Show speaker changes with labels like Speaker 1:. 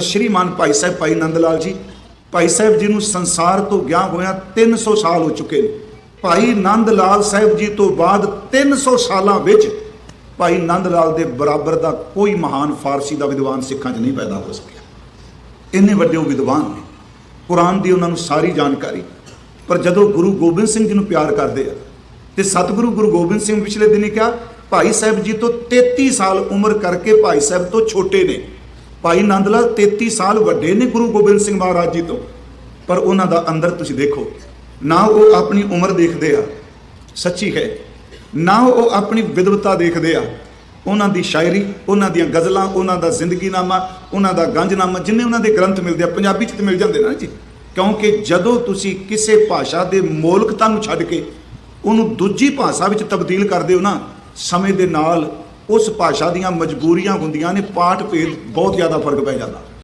Speaker 1: ਸ਼੍ਰੀਮਾਨ ਭਾਈ ਸਾਹਿਬ, ਭਾਈ ਨੰਦ ਲਾਲ ਜੀ। ਭਾਈ ਸਾਹਿਬ ਜੀ ਨੂੰ ਸੰਸਾਰ ਤੋਂ ਗਿਆ ਹੋਇਆ 300 ਸਾਲ ਹੋ ਚੁੱਕੇ ਨੇ। ਭਾਈ ਨੰਦ ਲਾਲ ਸਾਹਿਬ ਜੀ ਤੋਂ ਬਾਅਦ 300 ਸਾਲਾਂ ਵਿੱਚ ਭਾਈ ਨੰਦ ਲਾਲ ਦੇ ਬਰਾਬਰ ਦਾ ਕੋਈ ਮਹਾਨ ਫਾਰਸੀ ਦਾ ਵਿਦਵਾਨ ਸਿੱਖਾਂ 'ਚ ਨਹੀਂ ਪੈਦਾ ਹੋ ਸਕਿਆ। ਇੰਨੇ ਵੱਡੇ ਉਹ ਵਿਦਵਾਨ ਨੇ। ਕੁਰਾਨ ਦੀ ਉਹਨਾਂ ਨੂੰ ਸਾਰੀ ਜਾਣਕਾਰੀ। ਪਰ ਜਦੋਂ ਗੁਰੂ ਗੋਬਿੰਦ ਸਿੰਘ ਜੀ ਨੂੰ ਪਿਆਰ ਕਰਦੇ ਆ, ਤੇ ਸਤਿਗੁਰੂ ਗੁਰੂ ਗੋਬਿੰਦ ਸਿੰਘ ਪਿਛਲੇ ਦਿਨੀ ਕਿਹਾ, ਭਾਈ ਸਾਹਿਬ ਜੀ ਤੋਂ 33 ਸਾਲ ਉਮਰ ਕਰਕੇ ਭਾਈ ਸਾਹਿਬ ਤੋਂ ਛੋਟੇ ਨੇ। ਭਾਈ ਨੰਦ ਲਾਲ 33 ਸਾਲ ਵੱਡੇ ਨੇ ਗੁਰੂ ਗੋਬਿੰਦ ਸਿੰਘ ਮਹਾਰਾਜ ਜੀ ਤੋਂ। ਪਰ ਉਹਨਾਂ ਦਾ ਅੰਦਰ ਤੁਸੀਂ ਦੇਖੋ, ਨਾ ਉਹ ਆਪਣੀ ਉਮਰ ਦੇਖਦੇ ਆ, ਸੱਚੀ ਹੈ, ਨਾ ਉਹ ਆਪਣੀ ਵਿਦਵਤਾ ਦੇਖਦੇ ਆ। ਉਹਨਾਂ ਦੀ ਸ਼ਾਇਰੀ, ਉਹਨਾਂ ਦੀਆਂ ਗਜ਼ਲਾਂ, ਉਹਨਾਂ ਦਾ ਜ਼ਿੰਦਗੀਨਾਮਾ, ਉਹਨਾਂ ਦਾ ਗੰਜਨਾਮਾ, ਜਿੰਨੇ ਉਹਨਾਂ ਦੇ ਗ੍ਰੰਥ ਮਿਲਦੇ ਆ, ਪੰਜਾਬੀ ਚ ਤੇ ਮਿਲ ਜਾਂਦੇ ਨਾ ਜੀ। ਕਿਉਂਕਿ ਜਦੋਂ ਤੁਸੀਂ ਕਿਸੇ ਭਾਸ਼ਾ ਦੇ ਮੌਲਿਕਤਾ ਨੂੰ ਛੱਡ ਕੇ ਉਹਨੂੰ ਦੂਜੀ ਭਾਸ਼ਾ ਵਿੱਚ ਤਬਦੀਲ ਕਰਦੇ ਹੋ ਨਾ, ਸਮੇਂ ਦੇ ਨਾਲ ਉਸ ਭਾਸ਼ਾ ਦੀਆਂ ਮਜਬੂਰੀਆਂ ਹੁੰਦੀਆਂ ਨੇ ਪਾਠ ਭੇਦ ਬਹੁਤ ਜ਼ਿਆਦਾ ਫ਼ਰਕ ਪੈ ਜਾਂਦਾ।